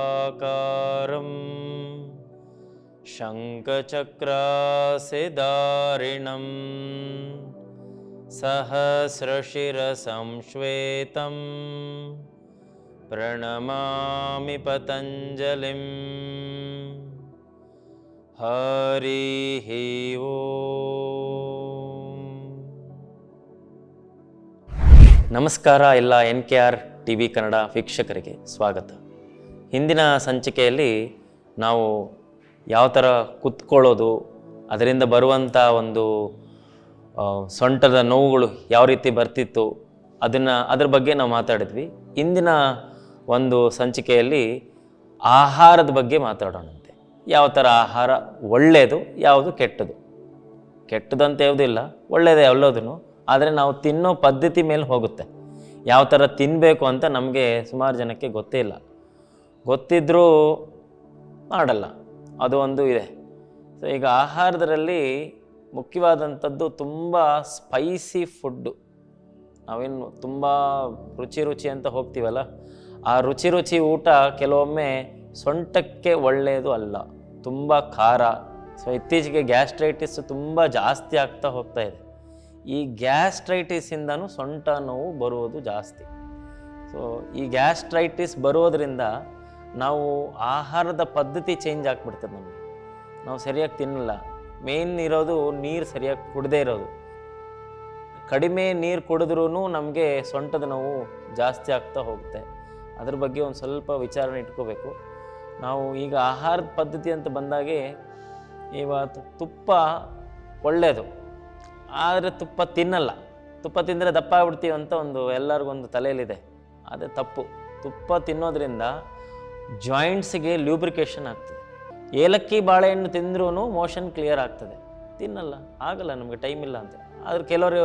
आबाहुपुरुषाकारं शङ्खचक्रासिदारिणं सहस्रशिरसंश्वेतं प्रणमामि पतञ्जलिम् हरिः ಓಂ ನಮಸ್ಕಾರ ಎಲ್ಲ N K R T V Kannada ವೀಕ್ಷಕರಿಗೆ ಸ್ವಾಗತ. ಹಿಂದಿನ ಸಂಚಿಕೆಯಲ್ಲಿ ನಾವು ಯಾವ ಥರ ಕುತ್ಕೊಳ್ಳೋದು, ಅದರಿಂದ ಬರುವಂಥ ಒಂದು ಸೊಂಟದ ನೋವುಗಳು ಯಾವ ರೀತಿ ಬರ್ತಿತ್ತು, ಅದನ್ನು, ಅದ್ರ ಬಗ್ಗೆ ನಾವು ಮಾತಾಡಿದ್ವಿ. ಇಂದಿನ ಒಂದು ಸಂಚಿಕೆಯಲ್ಲಿ ಆಹಾರದ ಬಗ್ಗೆ ಮಾತಾಡೋಣಂತೆ. ಯಾವ ಥರ ಆಹಾರ ಒಳ್ಳೆಯದು ಯಾವುದು ಕೆಟ್ಟದು. ಕೆಟ್ಟದಂತ ಯಾವುದಿಲ್ಲ ಒಳ್ಳೆಯದೇ ಎಲ್ಲೋದನ್ನು, ಆದರೆ ನಾವು ತಿನ್ನೋ ಪದ್ಧತಿ ಮೇಲೆ ಹೋಗುತ್ತೆ. ಯಾವ ಥರ ತಿನ್ನಬೇಕು ಅಂತ ನಮಗೆ ಸುಮಾರು ಜನಕ್ಕೆ ಗೊತ್ತೇ ಇಲ್ಲ. ಗೊತ್ತಿದ್ದರೂ ಮಾಡಲ್ಲ. ಅದು ಒಂದು ಇದೆ. ಸೊ ಈಗ ಆಹಾರದಲ್ಲಿ ಮುಖ್ಯವಾದಂಥದ್ದು ತುಂಬ ಸ್ಪೈಸಿ ಫುಡ್ಡು ನಾವೇನು ತುಂಬ ರುಚಿ ರುಚಿ ಅಂತ ಹೋಗ್ತೀವಲ್ಲ, ಆ ರುಚಿ ರುಚಿ ಊಟ ಕೆಲವೊಮ್ಮೆ ಸೊಂಟಕ್ಕೆ ಒಳ್ಳೆಯದು ಅಲ್ಲ, ತುಂಬ ಖಾರ. ಸೊ ಇತ್ತೀಚೆಗೆ ಗ್ಯಾಸ್ಟ್ರೈಟಿಸ್ ತುಂಬ ಜಾಸ್ತಿ ಆಗ್ತಾ ಹೋಗ್ತಾ ಇದೆ. ಈ ಗ್ಯಾಸ್ಟ್ರೈಟಿಸಿಂದನೂ ಸೊಂಟ ನೋವು ಬರುವುದು ಜಾಸ್ತಿ. ಸೊ ಈ ಗ್ಯಾಸ್ಟ್ರೈಟಿಸ್ ಬರೋದ್ರಿಂದ ನಾವು ಆಹಾರದ ಪದ್ಧತಿ ಚೇಂಜ್ ಆಗಿಬಿಡ್ತದೆ ನಮಗೆ. ನಾವು ಸರಿಯಾಗಿ ತಿನ್ನಲ್ಲ. ಮೇನ್ ಇರೋದು ನೀರು ಸರಿಯಾಗಿ ಕುಡದೇ ಇರೋದು. ಕಡಿಮೆ ನೀರು ಕುಡಿದ್ರೂ ನಮಗೆ ಸೊಂಟದ ನೋವು ಜಾಸ್ತಿ ಆಗ್ತಾ ಹೋಗುತ್ತೆ. ಅದ್ರ ಬಗ್ಗೆ ಒಂದು ಸ್ವಲ್ಪ ವಿಚಾರಣೆ ಇಟ್ಕೋಬೇಕು. ನಾವು ಈಗ ಆಹಾರದ ಪದ್ಧತಿ ಅಂತ ಬಂದಾಗೆ ಇವತ್ತು ತುಪ್ಪ ಒಳ್ಳೆಯದು ಆದರೆ ತುಪ್ಪ ತಿನ್ನಲ್ಲ. ತುಪ್ಪ ತಿಂದರೆ ದಪ್ಪ ಆಗ್ಬಿಡ್ತೀವಿ ಅಂತ ಒಂದು ಎಲ್ಲರಿಗೊಂದು ತಲೆಯಲ್ಲಿದೆ. ಅದೇ ತಪ್ಪು. ತುಪ್ಪ ತಿನ್ನೋದ್ರಿಂದ ಜಾಯಿಂಟ್ಸ್ಗೆ ಲ್ಯೂಬ್ರಿಕೇಷನ್ ಆಗ್ತದೆ. ಏಲಕ್ಕಿ ಬಾಳೆಹಣ್ಣು ತಿಂದ್ರೂ ಮೋಷನ್ ಕ್ಲಿಯರ್ ಆಗ್ತದೆ. ತಿನ್ನಲ್ಲ. ಆಗಲ್ಲ, ನಮಗೆ ಟೈಮ್ ಇಲ್ಲ ಅಂತ. ಆದರೆ ಕೆಲವರು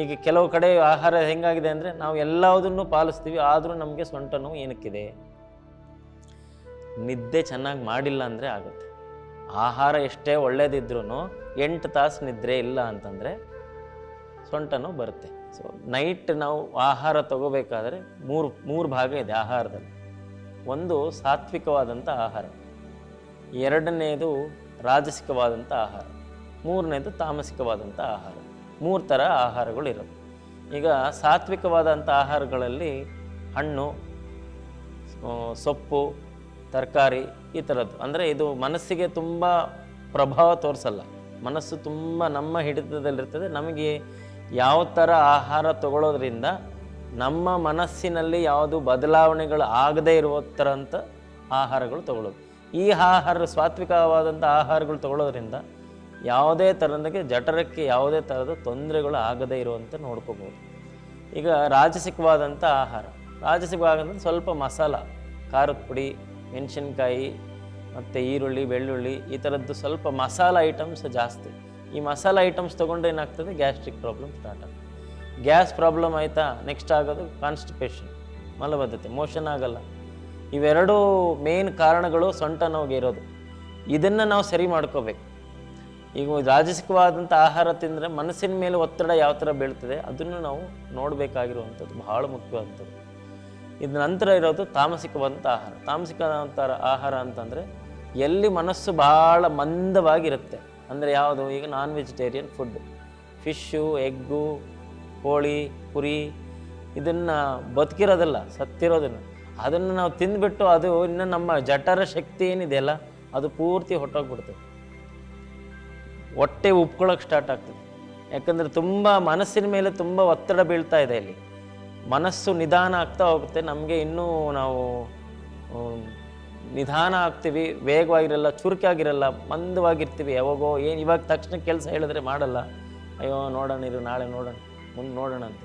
ಈಗ ಕೆಲವು ಕಡೆ ಆಹಾರ ಹೆಂಗಾಗಿದೆ ಅಂದರೆ ನಾವು ಎಲ್ಲದನ್ನು ಪಾಲಿಸ್ತೀವಿ, ಆದರೂ ನಮಗೆ ಸೊಂಟ ನೋವು ಏನಕ್ಕಿದೆ? ನಿದ್ದೆ ಚೆನ್ನಾಗಿ ಮಾಡಿಲ್ಲ ಅಂದರೆ ಆಗುತ್ತೆ. ಆಹಾರ ಎಷ್ಟೇ ಒಳ್ಳೇದಿದ್ರೂ ಎಂಟು ತಾಸು ನಿದ್ರೆ ಇಲ್ಲ ಅಂತಂದರೆ ಸೊಂಟ ನೋವು ಬರುತ್ತೆ. ಸೊ ನೈಟ್ ನಾವು ಆಹಾರ ತಗೋಬೇಕಾದ್ರೆ ಮೂರು ಮೂರು ಭಾಗ ಇದೆ ಆಹಾರದಲ್ಲಿ. ಒಂದು ಸಾತ್ವಿಕವಾದಂಥ ಆಹಾರ, ಎರಡನೇದು ರಾಜಸಿಕವಾದಂಥ ಆಹಾರ, ಮೂರನೇದು ತಾಮಸಿಕವಾದಂಥ ಆಹಾರ, ಮೂರು ಥರ ಆಹಾರಗಳು ಇರೋದು. ಈಗ ಸಾತ್ವಿಕವಾದಂಥ ಆಹಾರಗಳಲ್ಲಿ ಹಣ್ಣು ಸೊಪ್ಪು, ತರಕಾರಿ ಈ ಥರದ್ದು ಅಂದರೆ ಇದು ಮನಸ್ಸಿಗೆ ತುಂಬ ಪ್ರಭಾವ ತೋರಿಸಲ್ಲ. ಮನಸ್ಸು ತುಂಬ ನಮ್ಮ ಹಿಡಿತದಲ್ಲಿರ್ತದೆ. ನಮಗೆ ಯಾವ ಥರ ಆಹಾರ ತಗೊಳ್ಳೋದ್ರಿಂದ ನಮ್ಮ ಮನಸ್ಸಿನಲ್ಲಿ ಯಾವುದು ಬದಲಾವಣೆಗಳು ಆಗದೇ ಇರುವ ಅಂತ ಆಹಾರಗಳು ತಗೊಳ್ಳೋದು. ಈ ಆಹಾರ ಸಾತ್ವಿಕವಾದಂಥ ಆಹಾರಗಳು ತಗೊಳ್ಳೋದ್ರಿಂದ ಯಾವುದೇ ಥರದಕ್ಕೆ ಜಠರಕ್ಕೆ ಯಾವುದೇ ಥರದ ತೊಂದರೆಗಳು ಆಗದೇ ಇರುವಂತೆ ನೋಡ್ಕೋಬೋದು. ಈಗ ರಾಜಸಿಕವಾದಂಥ ಆಹಾರ. ರಾಜಸಿಕವಾದಂಥ ಸ್ವಲ್ಪ ಮಸಾಲ, ಖಾರದ ಪುಡಿ, ಮೆಣಸಿನ್ಕಾಯಿ ಮತ್ತು ಈರುಳ್ಳಿ, ಬೆಳ್ಳುಳ್ಳಿ, ಈ ಥರದ್ದು ಸ್ವಲ್ಪ ಮಸಾಲ ಐಟಮ್ಸ್ ಜಾಸ್ತಿ. ಈ ಮಸಾಲ ಐಟಮ್ಸ್ ತೊಗೊಂಡು ಏನಾಗ್ತದೆ? ಗ್ಯಾಸ್ಟ್ರಿಕ್ ಪ್ರಾಬ್ಲಮ್ ಸ್ಟಾರ್ಟ್ ಆಗ್ತದೆ. ಗ್ಯಾಸ್ ಪ್ರಾಬ್ಲಮ್ ಆಯಿತಾ? ನೆಕ್ಸ್ಟ್ ಆಗೋದು ಕಾನ್ಸ್ಟಿಪೇಷನ್ ಮಲಬದ್ಧತೆ ಮೋಷನ್ ಆಗಲ್ಲ. ಇವೆರಡೂ ಮೇನ್ ಕಾರಣಗಳು ಸೊಂಟ ನೋವಿಗೆ ಇರೋದು. ಇದನ್ನು ನಾವು ಸರಿ ಮಾಡ್ಕೋಬೇಕು. ಈಗ ರಾಜಸಿಕವಾದಂಥ ಆಹಾರ ತಿಂದರೆ ಮನಸ್ಸಿನ ಮೇಲೆ ಒತ್ತಡ ಯಾವ ಥರ ಬೀಳ್ತದೆ? ಅದನ್ನು ನಾವು ನೋಡಬೇಕಾಗಿರುವಂಥದ್ದು, ಬಹಳ ಮುಖ್ಯವಾದಂಥದ್ದು. ಇದ್ರ ನಂತರ ಇರೋದು ತಾಮಸಿಕವಾದಂಥ ಆಹಾರ. ತಾಮಸಿಕವಾದಂಥ ಆಹಾರ ಅಂತಂದರೆ ಎಲ್ಲಿ ಮನಸ್ಸು ಭಾಳ ಮಂದವಾಗಿರುತ್ತೆ. ಅಂದರೆ ಯಾವುದು? ಈಗ non vegetarian food fish egg ಕೋಳಿ, ಕುರಿ, ಇದನ್ನು ಬದುಕಿರೋದಲ್ಲ, ಸತ್ತಿರೋದನ್ನು. ಅದನ್ನು ನಾವು ತಿಂದುಬಿಟ್ಟು ಅದು ಇನ್ನು ನಮ್ಮ ಜಠರ ಶಕ್ತಿ ಏನಿದೆಯಲ್ಲ ಅದು ಪೂರ್ತಿ ಹೊಟ್ಟೋಗ್ಬಿಡ್ತದೆ ಹೊಟ್ಟೆ ಉಪ್ಕೊಳ್ಳೋಕೆ ಸ್ಟಾರ್ಟ್ ಆಗ್ತದೆ. ಯಾಕಂದರೆ ತುಂಬ ಮನಸ್ಸಿನ ಮೇಲೆ ತುಂಬ ಒತ್ತಡ ಬೀಳ್ತಾ ಇದೆ ಇಲ್ಲಿ. ಮನಸ್ಸು ನಿಧಾನ ಆಗ್ತಾ ಹೋಗುತ್ತೆ. ನಮಗೆ ಇನ್ನೂ ನಾವು ನಿಧಾನ ಆಗ್ತೀವಿ, ವೇಗವಾಗಿರಲ್ಲ, ಚುರುಕಾಗಿರಲ್ಲ, ಮಂದವಾಗಿರ್ತೀವಿ, ಯಾವಾಗೋ ಏನು ಇವಾಗ ತಕ್ಷಣ ಕೆಲಸ ಹೇಳಿದ್ರೆ ಮಾಡಲ್ಲ. ಅಯ್ಯೋ, ನೋಡೋಣ ಇದು ನಾಳೆ ನೋಡೋಣ, ಮುಂದೆ ನೋಡೋಣ ಅಂತ.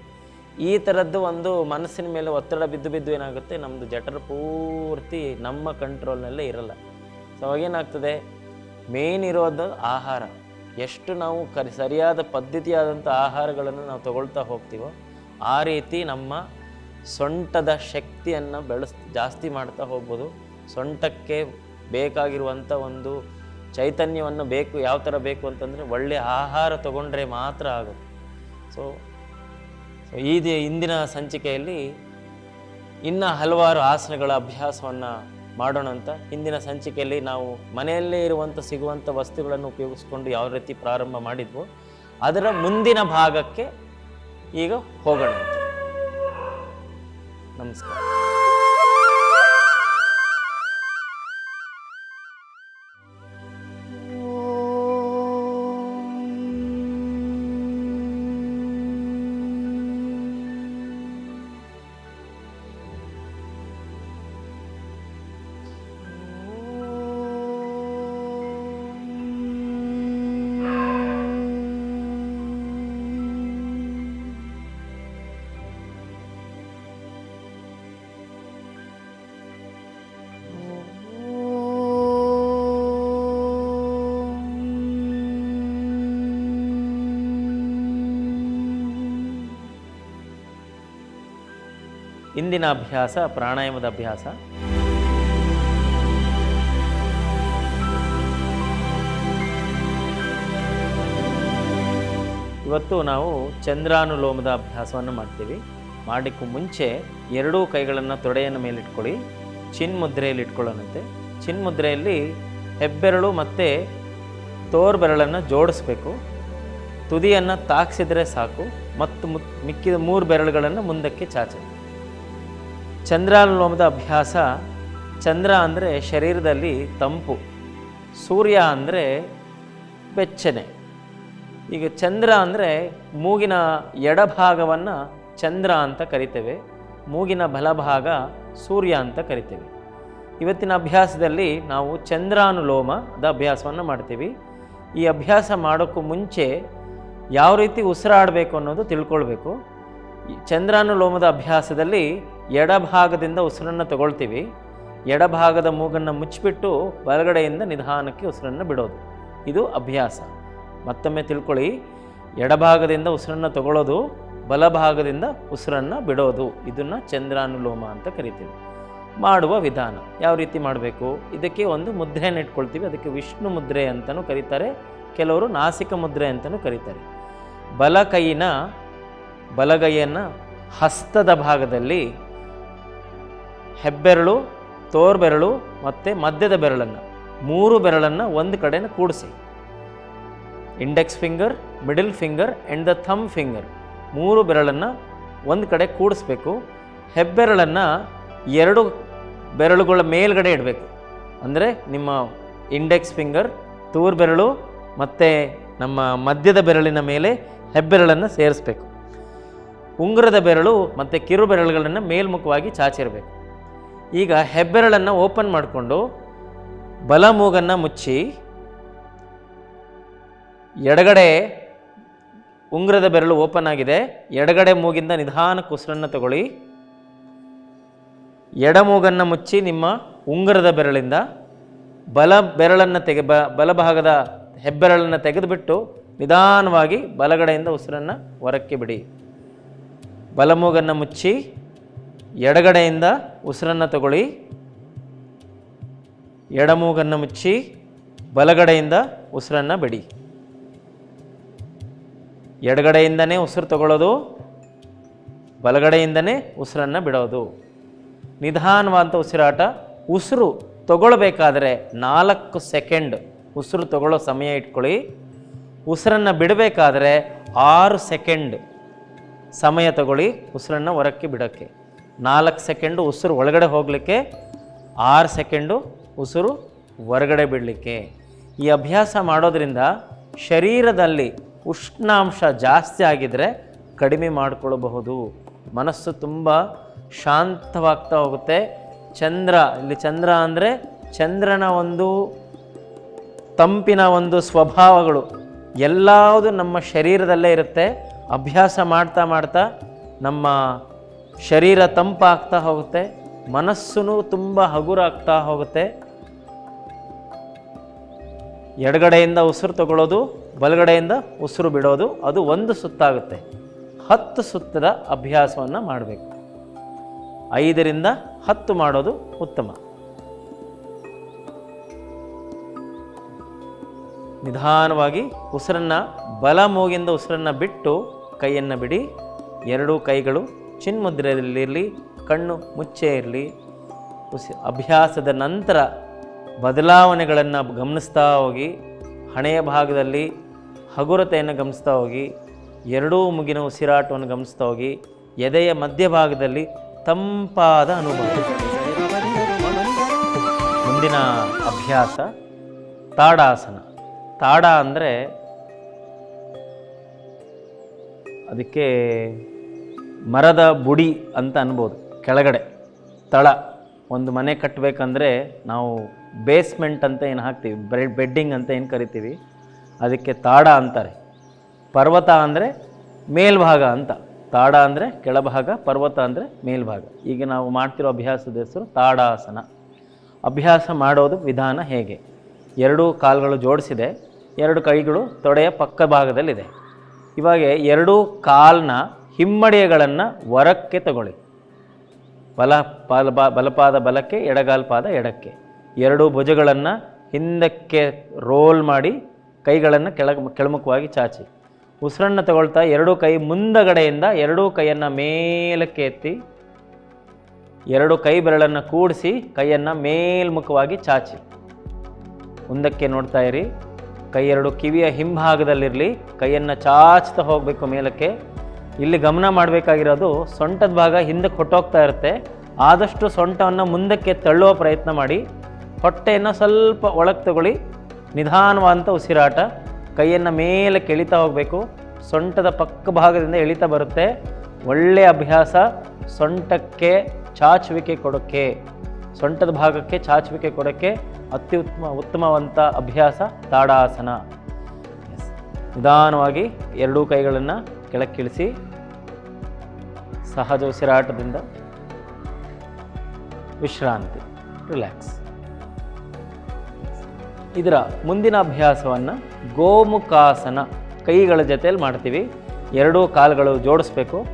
ಈ ಥರದ್ದು ಒಂದು ಮನಸ್ಸಿನ ಮೇಲೆ ಒತ್ತಡ ಬಿದ್ದು ಬಿದ್ದು ಏನಾಗುತ್ತೆ ನಮ್ಮದು ಜಠರ ಪೂರ್ತಿ ನಮ್ಮ ಕಂಟ್ರೋಲ್ನಲ್ಲೇ ಇರಲ್ಲ. ಸೊ ಅವಾಗೇನಾಗ್ತದೆ ಮೇನ್ ಇರೋದು ಆಹಾರ. ಎಷ್ಟು ನಾವು ಕರಿ, ಸರಿಯಾದ ಪದ್ಧತಿಯಾದಂಥ ಆಹಾರಗಳನ್ನು ನಾವು ತಗೊಳ್ತಾ ಹೋಗ್ತೀವೋ, ಆ ರೀತಿ ನಮ್ಮ ಸೊಂಟದ ಶಕ್ತಿಯನ್ನು ಬೆಳೆಸ್, ಜಾಸ್ತಿ ಮಾಡ್ತಾ ಹೋಗ್ಬೋದು. ಸೊಂಟಕ್ಕೆ ಬೇಕಾಗಿರುವಂಥ ಒಂದು ಚೈತನ್ಯವನ್ನು ಬೇಕು, ಯಾವ ಥರ ಬೇಕು ಅಂತಂದರೆ ಒಳ್ಳೆಯ ಆಹಾರ ತಗೊಂಡ್ರೆ ಮಾತ್ರ ಆಗುತ್ತೆ. ಸೊ ಸೊ ಈ ಇಂದಿನ ಸಂಚಿಕೆಯಲ್ಲಿ ಇನ್ನು ಹಲವಾರು ಆಸನಗಳ ಅಭ್ಯಾಸವನ್ನು ಮಾಡೋಣ ಅಂತ ಹಿಂದಿನ ಸಂಚಿಕೆಯಲ್ಲಿ ನಾವು ಮನೆಯಲ್ಲೇ ಇರುವಂಥ ಸಿಗುವಂಥ ವಸ್ತುಗಳನ್ನು ಉಪಯೋಗಿಸ್ಕೊಂಡು ಯಾವ ರೀತಿ ಪ್ರಾರಂಭ ಮಾಡಿದ್ವು ಅದರ ಮುಂದಿನ ಭಾಗಕ್ಕೆ ಈಗ ಹೋಗೋಣ ನಮಸ್ಕಾರ. ಇಂದಿನ ಅಭ್ಯಾಸ, ಪ್ರಾಣಾಯಾಮದ ಅಭ್ಯಾಸ? ಇವತ್ತು ನಾವು ಚಂದ್ರಾನುಲೋಮದ ಅಭ್ಯಾಸವನ್ನು ಮಾಡ್ತೀವಿ. ಮಾಡಲಿಕ್ಕೂ ಮುಂಚೆ ಎರಡೂ ಕೈಗಳನ್ನು ತೊಡೆಯನ್ನು ಮೇಲಿಟ್ಕೊಳ್ಳಿ, ಚಿನ್ ಮುದ್ರೆಯಲ್ಲಿ ಇಟ್ಕೊಳ್ಳೋಣಂತೆ. ಚಿನ್ ಮುದ್ರೆಯಲ್ಲಿ ಹೆಬ್ಬೆರಳು ಮತ್ತು ತೋರ್ಬೆರಳನ್ನು ಜೋಡಿಸ್ಬೇಕು. ತುದಿಯನ್ನು ತಾಕ್ಸಿದ್ರೆ ಸಾಕು, ಮತ್ತು ಮುತ್ ಮಿಕ್ಕಿದ ಮೂರು ಬೆರಳುಗಳನ್ನು ಮುಂದಕ್ಕೆ ಚಾಚಬೇಕು ಚಂದ್ರಾನುಲೋಮದ ಅಭ್ಯಾಸ ಚಂದ್ರ ಅಂದರೆ ಶರೀರದಲ್ಲಿ ತಂಪು, ಸೂರ್ಯ ಅಂದರೆ ಬೆಚ್ಚನೆ. ಈಗ ಚಂದ್ರ ಅಂದರೆ ಮೂಗಿನ ಎಡಭಾಗವನ್ನು ಚಂದ್ರ ಅಂತ ಕರಿತೇವೆ, ಮೂಗಿನ ಬಲಭಾಗ ಸೂರ್ಯ ಅಂತ ಕರಿತೇವೆ. ಇವತ್ತಿನ ಅಭ್ಯಾಸದಲ್ಲಿ ನಾವು ಚಂದ್ರಾನುಲೋಮದ ಅಭ್ಯಾಸವನ್ನು ಮಾಡ್ತೀವಿ. ಈ ಅಭ್ಯಾಸ ಮಾಡೋಕ್ಕೂ ಮುಂಚೆ ಯಾವ ರೀತಿ ಉಸಿರಾಡಬೇಕು ಅನ್ನೋದು ತಿಳ್ಕೊಳ್ಬೇಕು. ಚಂದ್ರಾನುಲೋಮದ ಅಭ್ಯಾಸದಲ್ಲಿ ಎಡಭಾಗದಿಂದ ಉಸಿರನ್ನು ತಗೊಳ್ತೀವಿ. ಎಡಭಾಗದ ಮೂಗನ್ನು ಮುಚ್ಚಿಬಿಟ್ಟು ಬಲಗಡೆಯಿಂದ ನಿಧಾನಕ್ಕೆ ಉಸಿರನ್ನು ಬಿಡೋದು. ಇದು ಅಭ್ಯಾಸ. ಮತ್ತೊಮ್ಮೆ ತಿಳ್ಕೊಳ್ಳಿ. ಎಡಭಾಗದಿಂದ ಉಸಿರನ್ನು ತಗೊಳ್ಳೋದು ಬಲಭಾಗದಿಂದ ಉಸಿರನ್ನು ಬಿಡೋದು. ಇದನ್ನು ಚಂದ್ರಾನುಲೋಮ ಅಂತ ಕರಿತೀವಿ. ಮಾಡುವ ವಿಧಾನ. ಯಾವ ರೀತಿ ಮಾಡಬೇಕು? ಇದಕ್ಕೆ ಒಂದು ಮುದ್ರೆಯನ್ನು ಇಟ್ಕೊಳ್ತೀವಿ. ಅದಕ್ಕೆ ವಿಷ್ಣು ಮುದ್ರೆ ಅಂತಲೂ ಕರೀತಾರೆ. ಕೆಲವರು ನಾಸಿಕ ಮುದ್ರೆ ಅಂತಲೂ ಕರೀತಾರೆ. ಬಲ ಕೈನ ಬಲಗೈಯನ್ನು ಹಸ್ತದ ಭಾಗದಲ್ಲಿ ಹೆಬ್ಬೆರಳು, ತೋರ್ಬೆರಳು ಮತ್ತು ಮಧ್ಯದ ಬೆರಳನ್ನು. ಮೂರು ಬೆರಳನ್ನು ಒಂದು ಕಡೆನ ಕೂಡಿಸಿ. Index finger, middle finger and the thumb finger ಮೂರು ಬೆರಳನ್ನು ಒಂದು ಕಡೆ ಕೂಡಿಸ್ಬೇಕು. ಹೆಬ್ಬೆರಳನ್ನು ಎರಡು ಬೆರಳುಗಳ ಮೇಲ್ಗಡೆ ಇಡಬೇಕು. ಅಂದರೆ ನಿಮ್ಮ ಇಂಡೆಕ್ಸ್ ಫಿಂಗರ್ ತೂರ್ ಬೆರಳು ಮತ್ತು ನಮ್ಮ ಮಧ್ಯದ ಬೆರಳಿನ ಮೇಲೆ ಹೆಬ್ಬೆರಳನ್ನು ಸೇರಿಸ್ಬೇಕು. ಉಂಗುರದ ಬೆರಳು ಮತ್ತು ಕಿರು ಬೆರಳುಗಳನ್ನು ಮೇಲ್ಮುಖವಾಗಿ ಚಾಚಿರಬೇಕು. ಈಗ ಹೆಬ್ಬೆರಳನ್ನು ಓಪನ್ ಮಾಡಿಕೊಂಡು ಬಲ ಮೂಗನ್ನು ಮುಚ್ಚಿ ಎಡಗಡೆ ಉಂಗ್ರದ ಬೆರಳು ಓಪನ್ ಆಗಿದೆ. ಎಡಗಡೆ ಮೂಗಿಂದ ನಿಧಾನಕ್ಕೆ ಉಸಿರನ್ನು ತಗೊಳ್ಳಿ. ಎಡಮೂಗನ್ನು ಮುಚ್ಚಿ ನಿಮ್ಮ ಉಂಗುರದ ಬೆರಳಿಂದ ಬಲ ಬೆರಳನ್ನು ತೆಗೆ, ಬ, ಬಲಭಾಗದ ಹೆಬ್ಬೆರಳನ್ನು ತೆಗೆದುಬಿಟ್ಟು ನಿಧಾನವಾಗಿ ಬಲಗಡೆಯಿಂದ ಉಸಿರನ್ನು ಹೊರಕ್ಕೆ ಬಿಡಿ. ಬಲಮೂಗನ್ನು ಮುಚ್ಚಿ ಎಡಗಡೆಯಿಂದ ಉಸಿರನ್ನು ತಗೊಳ್ಳಿ. ಎಡಮೂಗನ್ನು ಮುಚ್ಚಿ ಬಲಗಡೆಯಿಂದ ಉಸಿರನ್ನು ಬಿಡಿ. ಎಡಗಡೆಯಿಂದನೇ ಉಸಿರು ತಗೊಳ್ಳೋದು, ಬಲಗಡೆಯಿಂದನೇ ಉಸಿರನ್ನು ಬಿಡೋದು. ನಿಧಾನವಾದ ಉಸಿರಾಟ. ಉಸಿರು ತಗೊಳ್ಬೇಕಾದ್ರೆ ನಾಲ್ಕು ಸೆಕೆಂಡ್ ಉಸಿರು ತಗೊಳ್ಳೋ ಸಮಯ ಇಟ್ಕೊಳ್ಳಿ. ಉಸಿರನ್ನು ಬಿಡಬೇಕಾದ್ರೆ ಆರು ಸೆಕೆಂಡ್ ಸಮಯ ತಗೊಳ್ಳಿ ಉಸಿರನ್ನು ಹೊರಕ್ಕೆ ಬಿಡೋಕ್ಕೆ. ನಾಲ್ಕು ಸೆಕೆಂಡು ಉಸಿರು ಒಳಗಡೆ ಹೋಗಲಿಕ್ಕೆ, ಆರು ಸೆಕೆಂಡು ಉಸಿರು ಹೊರಗಡೆ ಬಿಡಲಿಕ್ಕೆ. ಈ ಅಭ್ಯಾಸ ಮಾಡೋದ್ರಿಂದ ಶರೀರದಲ್ಲಿ ಉಷ್ಣಾಂಶ ಜಾಸ್ತಿ ಆಗಿದ್ದರೆ ಕಡಿಮೆ ಮಾಡಿಕೊಳ್ಳಬಹುದು ಮನಸ್ಸು ತುಂಬ ಶಾಂತವಾಗ್ತಾ ಹೋಗುತ್ತೆ. ಚಂದ್ರ, ಇಲ್ಲಿ ಚಂದ್ರ ಅಂದರೆ ಚಂದ್ರನ ಒಂದು ತಂಪಿನ ಒಂದು ಸ್ವಭಾವಗಳು ಎಲ್ಲವುದು ನಮ್ಮ ಶರೀರದಲ್ಲೇ ಇರುತ್ತೆ. ಅಭ್ಯಾಸ ಮಾಡ್ತಾ ಮಾಡ್ತಾ ನಮ್ಮ ಶರೀರ ತಂಪಾಗ್ತಾ ಹೋಗುತ್ತೆ ಮನಸ್ಸು ತುಂಬ ಹಗುರಾಗ್ತಾ ಹೋಗುತ್ತೆ. ಎಡಗಡೆಯಿಂದ ಉಸಿರು ತಗೊಳ್ಳೋದು, ಬಲಗಡೆಯಿಂದ ಉಸಿರು ಬಿಡೋದು, ಅದು ಒಂದು ಸುತ್ತಾಗುತ್ತೆ. ಹತ್ತು ಸುತ್ತದ ಅಭ್ಯಾಸವನ್ನು ಮಾಡಬೇಕು. ಐದರಿಂದ ಹತ್ತು ಮಾಡೋದು ಉತ್ತಮ. ನಿಧಾನವಾಗಿ ಉಸಿರನ್ನು, ಬಲ ಮೂಗಿಂದ ಉಸಿರನ್ನು ಬಿಟ್ಟು ಕೈಯನ್ನು ಬಿಡಿ. ಎರಡೂ ಕೈಗಳು ಚಿನ್ಮುದ್ರೆಯಲ್ಲಿರಲಿ, ಕಣ್ಣು ಮುಚ್ಚೆ ಇರಲಿ, ಉಸಿ ಅಭ್ಯಾಸದ ನಂತರ ಬದಲಾವಣೆಗಳನ್ನು ಗಮನಿಸ್ತಾ ಹೋಗಿ, ಹಣೆಯ ಭಾಗದಲ್ಲಿ ಹಗುರತೆಯನ್ನು ಗಮನಿಸ್ತಾ ಹೋಗಿ, ಎರಡೂ ಮುಗಿನ ಉಸಿರಾಟವನ್ನು ಗಮನಿಸ್ತಾ ಹೋಗಿ, ಎದೆಯ ಮಧ್ಯಭಾಗದಲ್ಲಿ ತಂಪಾದ ಅನುಭವ. ಮುಂದಿನ ಅಭ್ಯಾಸ ತಾಡಾಸನ. ತಾಡ ಅಂದರೆ ಅದಕ್ಕೆ ಮರದ ಬುಡಿ ಅಂತ ಅನ್ಬೋದು. ಕೆಳಗಡೆ, ತಳ. ಒಂದು ಮನೆ ಕಟ್ಟಬೇಕಂದ್ರೆ ನಾವು ಬೇಸ್ಮೆಂಟ್ ಅಂತ ಏನು ಹಾಕ್ತೀವಿ ಬ್ರೆಡ್ ಬೆಡ್ಡಿಂಗ್ ಅಂತ ಏನು ಕರಿತೀವಿ, ಅದಕ್ಕೆ ತಾಡ ಅಂತಾರೆ. ಪರ್ವತ ಅಂದರೆ ಮೇಲ್ಭಾಗ ಅಂತ. ತಾಡ ಅಂದರೆ ಕೆಳಭಾಗ, ಪರ್ವತ ಅಂದರೆ ಮೇಲ್ಭಾಗ. ಈಗ ನಾವು ಮಾಡ್ತಿರೋ ಅಭ್ಯಾಸದ ಹೆಸರು ತಾಡಾಸನ. ಅಭ್ಯಾಸ ಮಾಡೋದು ವಿಧಾನ ಹೇಗೆ? ಎರಡೂ ಕಾಲುಗಳು ಜೋಡಿಸಿದೆ, ಎರಡು ಕೈಗಳು ತೊಡೆಯ ಪಕ್ಕ ಭಾಗದಲ್ಲಿದೆ. ಇವಾಗ ಎರಡೂ ಕಾಲ್ನ ಹಿಮ್ಮಡಿಗಳನ್ನು ವರಕ್ಕೆ ತಗೊಳ್ಳಿ. ಬಲ ಪಾದ ಬಾ ಬಲಪಾದ ಬಲಕ್ಕೆ, ಎಡಗಾಲ್ ಪಾದ ಎಡಕ್ಕೆ. ಎರಡೂ ಭುಜಗಳನ್ನು ಹಿಂದಕ್ಕೆ ರೋಲ್ ಮಾಡಿ ಕೈಗಳನ್ನು ಕೆಳ ಕೆಳಮುಖವಾಗಿ ಚಾಚಿ. ಉಸಿರನ್ನು ತಗೊಳ್ತಾ ಎರಡೂ ಕೈ ಮುಂದಗಡೆಯಿಂದ ಎರಡೂ ಕೈಯನ್ನು ಮೇಲಕ್ಕೆ ಎತ್ತಿ, ಎರಡು ಕೈ ಬೆರಳನ್ನು ಕೂಡಿಸಿ ಕೈಯನ್ನು ಮೇಲ್ಮುಖವಾಗಿ ಚಾಚಿ. ಮುಂದಕ್ಕೆ ನೋಡ್ತಾ ಇರಿ, ಕೈ ಎರಡು ಕಿವಿಯ ಹಿಂಭಾಗದಲ್ಲಿರಲಿ, ಕೈಯನ್ನು ಚಾಚ್ತಾ ಹೋಗಬೇಕು ಮೇಲಕ್ಕೆ. ಇಲ್ಲಿ ಗಮನ ಮಾಡಬೇಕಾಗಿರೋದು ಸೊಂಟದ ಭಾಗ ಹಿಂದಕ್ಕೆ ಹೊಟ್ಟೋಗ್ತಾ ಇರುತ್ತೆ. ಆದಷ್ಟು ಸೊಂಟವನ್ನು ಮುಂದಕ್ಕೆ ತಳ್ಳುವ ಪ್ರಯತ್ನ ಮಾಡಿ. ಹೊಟ್ಟೆಯನ್ನು ಸ್ವಲ್ಪ ಒಳಗೆ ತಗೊಳ್ಳಿ. ನಿಧಾನವಾದಂಥ ಉಸಿರಾಟ. ಕೈಯನ್ನು ಮೇಲೆ ಕೆಳಿತಾ ಹೋಗಬೇಕು. ಸೊಂಟದ ಪಕ್ಕ ಭಾಗದಿಂದ ಎಳಿತಾ ಬರುತ್ತೆ. ಒಳ್ಳೆಯ ಅಭ್ಯಾಸ. ಸೊಂಟಕ್ಕೆ ಚಾಚುವಿಕೆ ಕೊಡೋಕ್ಕೆ ಸೊಂಟದ ಭಾಗಕ್ಕೆ ಚಾಚುವಿಕೆ ಕೊಡೋಕ್ಕೆ ಅತ್ಯುತ್ತಮ ಉತ್ತಮವಂತ ಅಭ್ಯಾಸ ತಾಡಾಸನ. ನಿಧಾನವಾಗಿ ಎರಡೂ ಕೈಗಳನ್ನು ಕೆಳಕ್ಕಿಳಿಸಿ ಸಹಜ ಉಸಿರಾಟದಿಂದ ವಿಶ್ರಾಂತಿ ರಿಲ್ಯಾಕ್ಸ್ ಇದರ ಮುಂದಿನ ಅಭ್ಯಾಸವನ್ನು ಗೋಮುಖಾಸನ ಕೈಗಳ ಜೊತೆಯಲ್ಲಿ ಮಾಡ್ತೀವಿ. ಎರಡೂ ಕಾಲುಗಳು ಜೋಡಿಸ್ಬೇಕು.